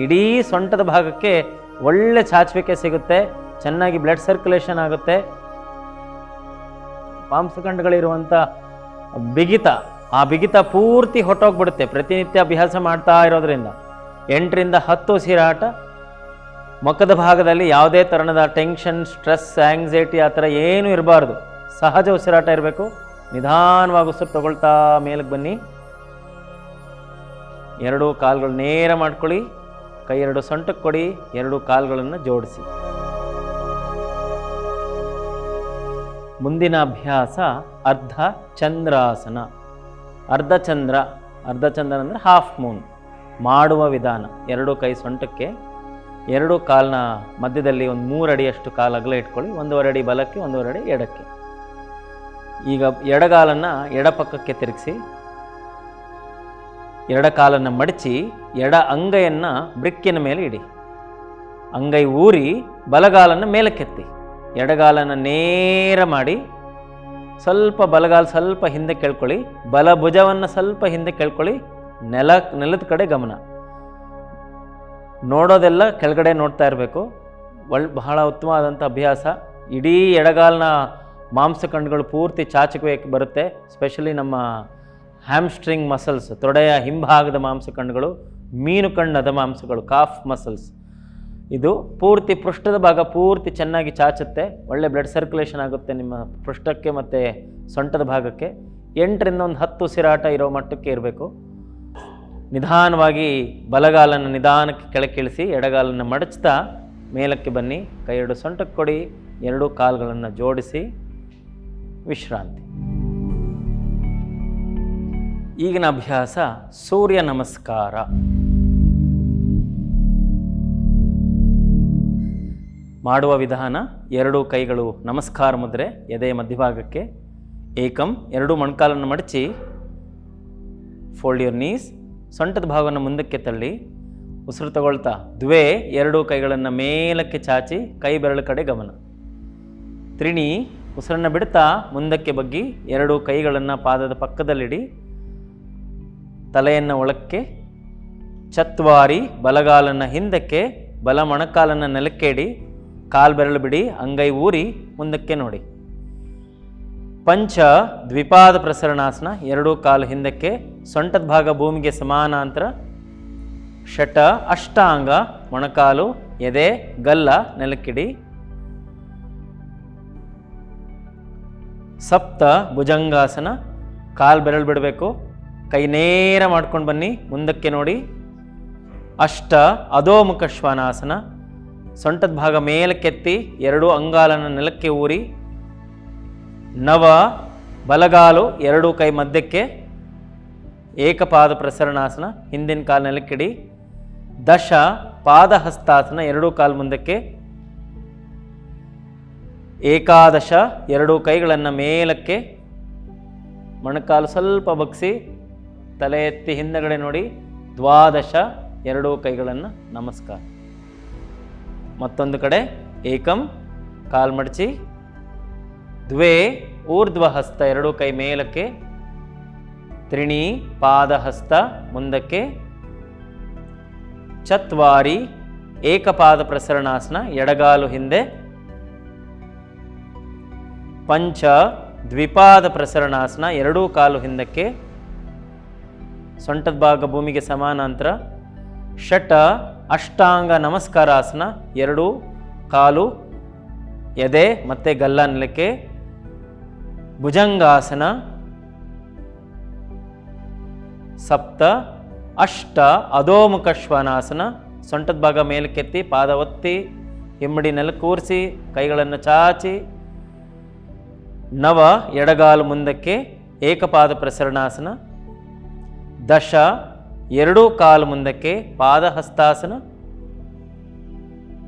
ಇಡೀ ಸೊಂಟದ ಭಾಗಕ್ಕೆ ಒಳ್ಳೆ ಚಾಚುವಿಕೆ ಸಿಗುತ್ತೆ, ಚೆನ್ನಾಗಿ ಬ್ಲಡ್ ಸರ್ಕ್ಯುಲೇಷನ್ ಆಗುತ್ತೆ. ಪಾಂಸಖಂಡಗಳಿರುವಂಥ ಬಿಗಿತ, ಆ ಬಿಗಿತ ಪೂರ್ತಿ ಹೊಟ್ಟೋಗ್ಬಿಡುತ್ತೆ ಪ್ರತಿನಿತ್ಯ ಅಭ್ಯಾಸ ಮಾಡ್ತಾ ಇರೋದ್ರಿಂದ. ಎಂಟರಿಂದ ಹತ್ತು ಉಸಿರಾಟ ಮುಖದ ಭಾಗದಲ್ಲಿ ಯಾವುದೇ ತರಹದ ಟೆನ್ಷನ್ ಸ್ಟ್ರೆಸ್ ಆಂಗ್ಸೈಟಿ ಆ ಥರ ಏನೂ ಇರಬಾರ್ದು. ಸಹಜ ಉಸಿರಾಟ ಇರಬೇಕು. ನಿಧಾನವಾಗಿ ಉಸಿರು ತಗೊಳ್ತಾ ಮೇಲಕ್ಕೆ ಬನ್ನಿ. ಎರಡೂ ಕಾಲುಗಳು ನೇರ ಮಾಡ್ಕೊಳ್ಳಿ. ಕೈ ಎರಡು ಸೊಂಟಕ್ಕೆ ಕೊಡಿ. ಎರಡು ಕಾಲುಗಳನ್ನು ಜೋಡಿಸಿ. ಮುಂದಿನ ಅಭ್ಯಾಸ ಅರ್ಧ ಚಂದ್ರಾಸನ. ಅರ್ಧ ಚಂದ್ರ. ಅರ್ಧ ಚಂದ್ರ ಅಂದರೆ ಹಾಫ್ ಮೂನ್ ಮಾಡುವ ವಿಧಾನ. ಎರಡು ಕೈ ಸೊಂಟಕ್ಕೆ. ಎರಡು ಕಾಲಿನ ಮಧ್ಯದಲ್ಲಿ ಒಂದು ಮೂರು ಅಡಿಯಷ್ಟು ಕಾಲು ಅಗಲ ಇಟ್ಕೊಳ್ಳಿ. ಒಂದೂವರೆ ಅಡಿ ಬಲಕ್ಕೆ, ಒಂದೂವರೆ ಅಡಿ ಎಡಕ್ಕೆ. ಈಗ ಎಡಗಾಲನ್ನು ಎಡಪಕ್ಕಕ್ಕೆ ತಿರುಗಿಸಿ ಎಡ ಕಾಲನ್ನು ಮಡಚಿ, ಎಡ ಅಂಗೈಯನ್ನು ಬ್ರಿಕ್ಕಿನ ಮೇಲೆ ಇಡಿ. ಅಂಗೈ ಊರಿ ಬಲಗಾಲನ್ನು ಮೇಲಕ್ಕೆತ್ತಿ. ಎಡಗಾಲನ್ನು ನೇರ ಮಾಡಿ, ಸ್ವಲ್ಪ ಬಲಗಾಲ ಸ್ವಲ್ಪ ಹಿಂದೆ ಕೇಳ್ಕೊಳ್ಳಿ ಬಲ ಭುಜವನ್ನು ಸ್ವಲ್ಪ ಹಿಂದೆ ಕೇಳ್ಕೊಳ್ಳಿ, ನೆಲ, ನೆಲದ ಕಡೆ ಗಮನ. ನೋಡೋದೆಲ್ಲ ಕೆಳಗಡೆ ನೋಡ್ತಾ ಇರಬೇಕು. ಒಳ್, ಬಹಳ ಉತ್ತಮವಾದಂಥ ಅಭ್ಯಾಸ. ಇಡೀ ಎಡಗಾಲಿನ ಮಾಂಸಖಂಡಗಳು ಪೂರ್ತಿ ಚಾಚಕ್ಕೆ ಬರುತ್ತೆ ಸ್ಪೆಷಲಿ ನಮ್ಮ ಹ್ಯಾಮ್ಸ್ಟ್ರಿಂಗ್ ಮಸಲ್ಸ್ ತೊಡೆಯ ಹಿಂಭಾಗದ ಮಾಂಸಖಂಡಗಳು ಮೀನು ಕಣ್ಣದ ಮಾಂಸಗಳು ಕಾಫ್ ಮಸಲ್ಸ್ ಇದು ಪೂರ್ತಿ ಪೃಷ್ಠದ ಭಾಗ ಪೂರ್ತಿ ಚೆನ್ನಾಗಿ ಚಾಚುತ್ತೆ, ಒಳ್ಳೆ ಬ್ಲಡ್ ಸರ್ಕ್ಯುಲೇಷನ್ ಆಗುತ್ತೆ ನಿಮ್ಮ ಪೃಷ್ಠಕ್ಕೆ ಮತ್ತು ಸೊಂಟದ ಭಾಗಕ್ಕೆ. ಎಂಟರಿಂದ ಒಂದು ಹತ್ತು ಉಸಿರಾಟ ಇರೋ ಮಟ್ಟಕ್ಕೆ ಇರಬೇಕು. ನಿಧಾನವಾಗಿ ಬಲಗಾಲನ್ನು ನಿಧಾನಕ್ಕೆ ಕೆಳಕ್ಕಿಳಿಸಿ, ಎಡಗಾಲನ್ನು ಮಡಚ್ತಾ ಮೇಲಕ್ಕೆ ಬನ್ನಿ ಕೈ ಎರಡು ಸೊಂಟಕ್ಕೆ ಕೊಡಿ, ಎರಡೂ ಕಾಲುಗಳನ್ನು ಜೋಡಿಸಿ. ವಿಶ್ರಾಂತಿ. ಈಗಿನ ಅಭ್ಯಾಸ ಸೂರ್ಯ ನಮಸ್ಕಾರ. ಮಾಡುವ ವಿಧಾನ ಎರಡು ಕೈಗಳು ನಮಸ್ಕಾರ ಮುದ್ರೆ, ಎದೆ ಮಧ್ಯಭಾಗಕ್ಕೆ ಏಕಂ, ಎರಡು ಮೊಣಕಾಲನ್ನು ಮಡಚಿ ಫೋಲ್ಡ್ ಯುವರ್ ನೀಸ್ ಸೊಂಟದ ಭಾಗವನ್ನು ಮುಂದಕ್ಕೆ ತಳ್ಳಿ, ಉಸಿರು ತಗೊಳ್ತಾ ದ್ವೇ ಎರಡು ಕೈಗಳನ್ನು ಮೇಲಕ್ಕೆ ಚಾಚಿ ಕೈ ಬೆರಳು ಕಡೆ ಗಮನ. ತ್ರಿಣಿ ಉಸಿರನ್ನು ಬಿಡ್ತಾ ಮುಂದಕ್ಕೆ ಬಗ್ಗಿ ಎರಡು ಕೈಗಳನ್ನು ಪಾದದ ಪಕ್ಕದಲ್ಲಿಡಿ. ತಲೆಯನ್ನು ಒಳಕ್ಕೆ ಚತ್ವಾರಿ, ಬಲಗಾಲನ್ನು ಹಿಂದಕ್ಕೆ ಬಲ ಮೊಣಕಾಲನ್ನು ನೆಲಕ್ಕೆ ಇಡಿ ಕಾಲು ಬೆರಳು ಬಿಡಿ, ಅಂಗೈ ಊರಿ ಮುಂದಕ್ಕೆ ನೋಡಿ. ಪಂಚ, ದ್ವಿಪಾದ ಪ್ರಸರಣಾಸನ, ಎರಡೂ ಕಾಲು ಹಿಂದಕ್ಕೆ, ಸೊಂಟದ ಭಾಗ ಭೂಮಿಗೆ ಸಮಾನಾಂತರ. ಷಟ, ಅಷ್ಟಾಂಗ, ಮೊಣಕಾಲು, ಎದೆ, ಗಲ್ಲ, ನೆಲಕ್ಕಿಡಿ. ಸಪ್ತ ಭುಜಂಗಾಸನ, ಕಾಲು ಬೆರಳು ಬಿಡಬೇಕು. ಕೈ ನೇರ ಮಾಡ್ಕೊಂಡು ಬನ್ನಿ, ಮುಂದಕ್ಕೆ ನೋಡಿ. ಅಷ್ಟ ಅಧೋಮುಖ ಶ್ವಾನಾಸನ. ಸೊಂಟದ ಭಾಗ ಮೇಲಕ್ಕೆತ್ತಿ, ಎರಡೂ ಅಂಗಾಲನ ನೆಲಕ್ಕೆ ಊರಿ. ನವ, ಬಲಗಾಲು, ಎರಡೂ ಕೈ ಮಧ್ಯಕ್ಕೆ. ಏಕಪಾದ ಪ್ರಸರಣಾಸನ, ಹಿಂದಿನ ಕಾಲು ನೆಲಕ್ಕಿಡಿ. ದಶ, ಪಾದಹಸ್ತಾಸನ, ಎರಡೂ ಕಾಲು ಮುಂದಕ್ಕೆ. ಏಕಾದಶ ಎರಡೂ ಕೈಗಳನ್ನು ಮೇಲಕ್ಕೆ ಮೊಣಕಾಲು ಸ್ವಲ್ಪ ಬಗ್ಸಿ ತಲೆ ಎತ್ತಿ ಹಿಂದಗಡೆ ನೋಡಿ. ದ್ವಾದಶ ಎರಡೂ ಕೈಗಳನ್ನು ನಮಸ್ಕಾರ. ಮತ್ತೊಂದು ಕಡೆ ಏಕಂ ಕಾಲ್ ಮಡಚಿ. ದ್ವೇ ಊರ್ಧ್ವ ಹಸ್ತ ಎರಡೂ ಕೈ ಮೇಲಕ್ಕೆ. ತ್ರಿಣಿ ಪಾದಹಸ್ತ ಮುಂದಕ್ಕೆ. ಚತ್ವಾರಿ ಏಕಪಾದ ಪ್ರಸರಣಾಸನ ಎಡಗಾಲು ಹಿಂದೆ. ಪಂಚ ದ್ವಿಪಾದ ಪ್ರಸರಣಾಸನ ಎರಡೂ ಕಾಲು ಹಿಂದಕ್ಕೆ ಸೊಂಟದ ಭಾಗ ಭೂಮಿಗೆ ಸಮಾನಾಂತರ. ಷಟ ಅಷ್ಟಾಂಗ ನಮಸ್ಕಾರಾಸನ ಎರಡೂ ಕಾಲು ಎದೆ ಮತ್ತೆ ಗಲ್ಲ ನೆಲಕ್ಕೆ ಭುಜಂಗಾಸನ ಸಪ್ತ ಅಷ್ಟ ಅಧೋಮುಖ ಶ್ವಾನಾಸನ ಸೊಂಟದ ಭಾಗ ಮೇಲಕ್ಕೆತ್ತಿ ಪಾದ ಒತ್ತಿ ಹಿಮ್ಮಡಿ ನೆಲ ಕೂರಿಸಿ ಕೈಗಳನ್ನು ಚಾಚಿ ನವ ಎಡಗಾಲು ಮುಂದಕ್ಕೆ ಏಕಪಾದ ಪ್ರಸರಣಾಸನ, ದಶ ಎರಡೂ ಕಾಲು ಮುಂದಕ್ಕೆ ಪಾದಹಸ್ತಾಸನ,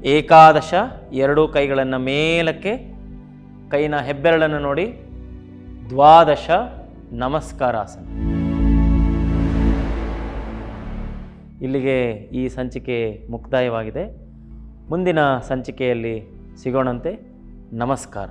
ಏಕಾದಶ ಎರಡೂ ಕೈಗಳನ್ನು ಮೇಲಕ್ಕೆ, ಕೈನ ಹೆಬ್ಬೆರಳನ್ನು ನೋಡಿ, ದ್ವಾದಶ ನಮಸ್ಕಾರಾಸನ. ಇಲ್ಲಿಗೆ ಈ ಸಂಚಿಕೆ ಮುಕ್ತಾಯವಾಗಿದೆ. ಮುಂದಿನ ಸಂಚಿಕೆಯಲ್ಲಿ ಸಿಗೋಣಂತೆ. ನಮಸ್ಕಾರ.